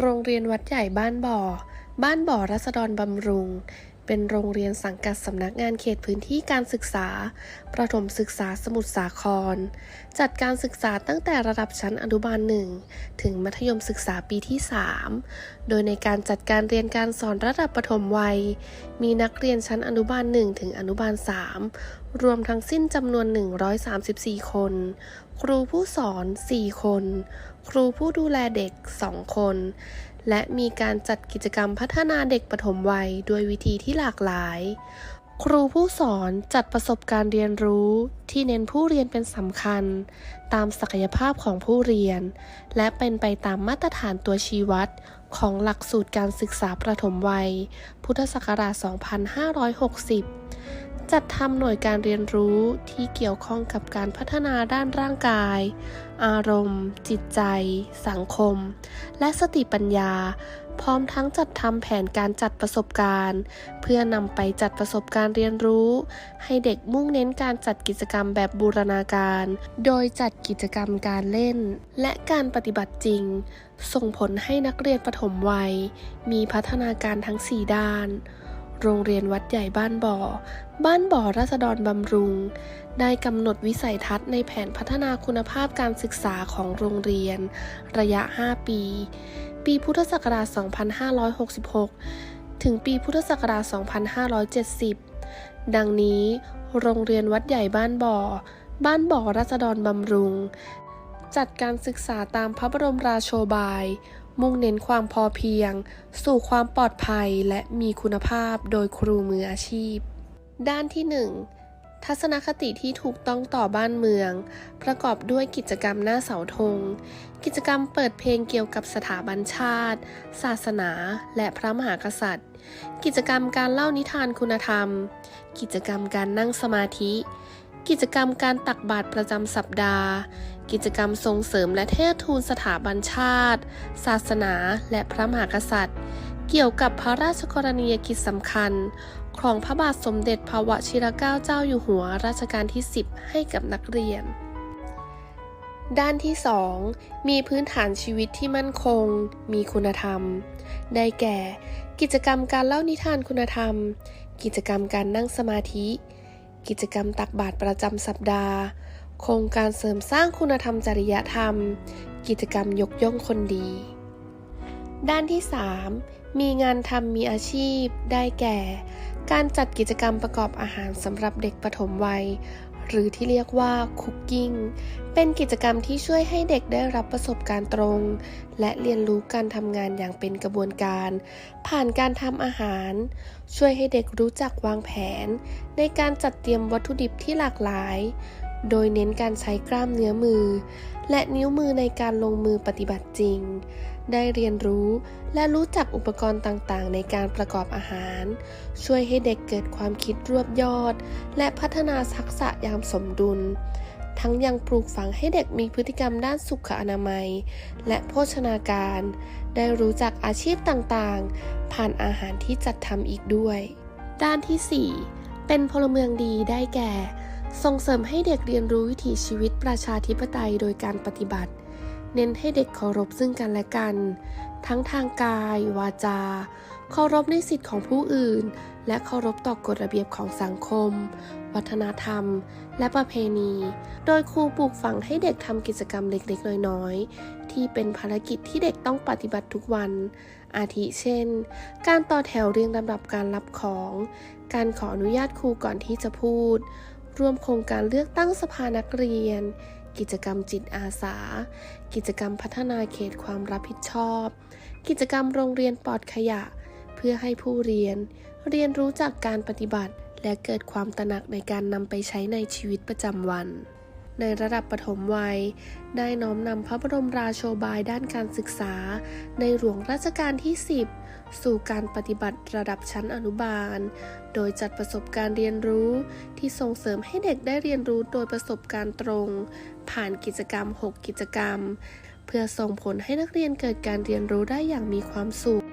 โรงเรียนวัดใหญ่บ้านบ่อ บ้านบ่อรัศดรบำรุง เป็นโรงเรียนสังกัดสำนักงานเขตพื้นที่การศึกษา ประถมศึกษาสมุทรสาคร จัดการศึกษาตั้งแต่ระดับชั้นอนุบาลหนึ่งถึงมัธยมศึกษาปีที่ 3 โดยในการจัดการเรียนการสอนระดับประถมวัย มีนักเรียนชั้นอนุบาล1ถึงอนุบาล 3 รวมทั้งสิ้นจำนวน 134 คน ครูผู้สอน 4 คน ครูผู้ดูแลเด็ก 2 คน และมีการจัดกิจกรรมพัฒนาเด็กปฐมวัยด้วยวิธีที่หลากหลาย ครูผู้สอนจัดประสบการณ์เรียนรู้ที่เน้นผู้เรียนเป็นสำคัญ ตามศักยภาพของผู้เรียน และเป็นไปตามมาตรฐานตัวชี้วัดของหลักสูตรการศึกษาประถมวัย พุทธศักราช 2560 จัดทำหน่วยการเรียนรู้ที่เกี่ยวข้องกับการพัฒนาด้านร่างกาย อารมณ์ จิตใจ สังคม และสติปัญญา พร้อมทั้งจัดทำแผนการจัดประสบการณ์ เพื่อนำไปจัดประสบการณ์เรียนรู้ ให้เด็กมุ่งเน้นการจัดกิจกรรมแบบบูรณาการ โดยจัดกิจกรรมการเล่น และการปฏิบัติจริง ส่งผลให้นักเรียนปฐมวัย มีพัฒนาการทั้ง 4 ด้าน โรงเรียนวัดใหญ่บ้านบ่อ บ้านบ่อราษฎรบำรุง ได้กำหนดวิสัยทัศน์ในแผนพัฒนาคุณภาพการศึกษาของโรงเรียน ระยะ 5 ปี ปีพุทธศักราช 2566 ถึงปีพุทธศักราช 2570 ดังนี้ โรงเรียนวัดใหญ่บ้านบ่อ บ้านบ่อราษฎรบำรุง จัดการศึกษาตามพระบรมราโชบาย มุ่งเน้นความพอเพียง สู่ความปลอดภัยและมีคุณภาพโดยครูมืออาชีพ ด้านที่ 1 ทัศนคติที่ถูกต้องต่อบ้านเมือง ประกอบด้วยกิจกรรมหน้าเสาธง กิจกรรมเปิดเพลงเกี่ยวกับสถาบันชาติ ศาสนา และพระมหากษัตริย์ กิจกรรมการเล่านิทานคุณธรรม กิจกรรมการนั่งสมาธิ กิจกรรมการตักบาตรประจำสัปดาห์ กิจกรรมส่งเสริมและเทิดทูนสถาบันชาติ ศาสนา และพระมหากษัตริย์ เกี่ยวกับพระราชกรณียกิจสำคัญ ของพระบาทสมเด็จพระวชิรเกล้าเจ้าอยู่หัวรัชกาลที่ 10 ให้กับนักเรียน ด้านที่ 2 มีพื้นฐานชีวิตที่มั่นคง มีคุณธรรม ได้แก่ กิจกรรมการเล่านิทานคุณธรรม กิจกรรมการนั่งสมาธิ กิจกรรมตักบาตรประจำสัปดาห์ โครงการเสริมสร้างคุณธรรมจริยธรรม กิจกรรมยกย่องคนดี ด้านที่ 3 มีงานทำมีอาชีพ ได้แก่ การจัดกิจกรรมประกอบอาหารสำหรับเด็กปฐมวัย หรือที่เรียกว่าคุกกิ้ง เป็นกิจกรรมที่ช่วยให้เด็กได้รับประสบการณ์ตรง และเรียนรู้การทำงานอย่างเป็นกระบวนการ ผ่านการทำอาหาร ช่วยให้เด็กรู้จักวางแผน ในการจัดเตรียมวัตถุดิบที่หลากหลาย โดยเน้นการใช้กล้ามเนื้อมือ และนิ้วมือในการลงมือปฏิบัติจริง ได้เรียนรู้และรู้จักอุปกรณ์ต่างๆ ในการประกอบอาหาร ช่วยให้เด็กเกิดความคิดรวบยอด และพัฒนาทักษะยามสมดุล ทั้งยังปลูกฝังให้เด็กมีพฤติกรรมด้านสุขอนามัย และโภชนาการ ได้รู้จักอาชีพต่างๆ ผ่านอาหารที่จัดทำอีกด้วย ด้านที่ 4 เป็นพลเมืองดีได้แก่ ส่งเสริมให้เด็กเรียนรู้วิถีชีวิตประชาธิปไตยโดยการปฏิบัติ เน้นให้เด็กเคารพซึ่งกันและกัน ทั้งทางกาย วาจา เคารพในสิทธิของผู้อื่น และเคารพต่อกฎระเบียบของสังคม วัฒนธรรม และประเพณี โดยครูปลูกฝังให้เด็กทำกิจกรรมเล็กๆ น้อยๆ ที่เป็นภารกิจที่เด็กต้องปฏิบัติทุกวัน อาทิเช่น การต่อแถวเรียงลำดับการรับของ การขออนุญาตครูก่อนที่จะพูด ร่วมโครงการเลือกตั้งสภานักเรียน กิจกรรมจิตอาสา กิจกรรมพัฒนาเขตความรับผิดชอบ กิจกรรมโรงเรียนปลอดขยะ เพื่อให้ผู้เรียน เรียนรู้จากการปฏิบัติ และเกิดความตระหนักในการนำไปใช้ในชีวิตประจำวัน ในระดับปฐมวัย ได้น้อมนำพระบรมราโชบายด้านการศึกษา ในหลวงรัชกาลที่ 10 สู่การปฏิบัติระดับชั้นอนุบาล โดยจัดประสบการณ์เรียนรู้ที่ส่งเสริมให้เด็กได้เรียนรู้โดยประสบการณ์ตรง ผ่านกิจกรรม 6 กิจกรรม เพื่อส่งผลให้นักเรียนเกิดการเรียนรู้ได้อย่างมีความสุข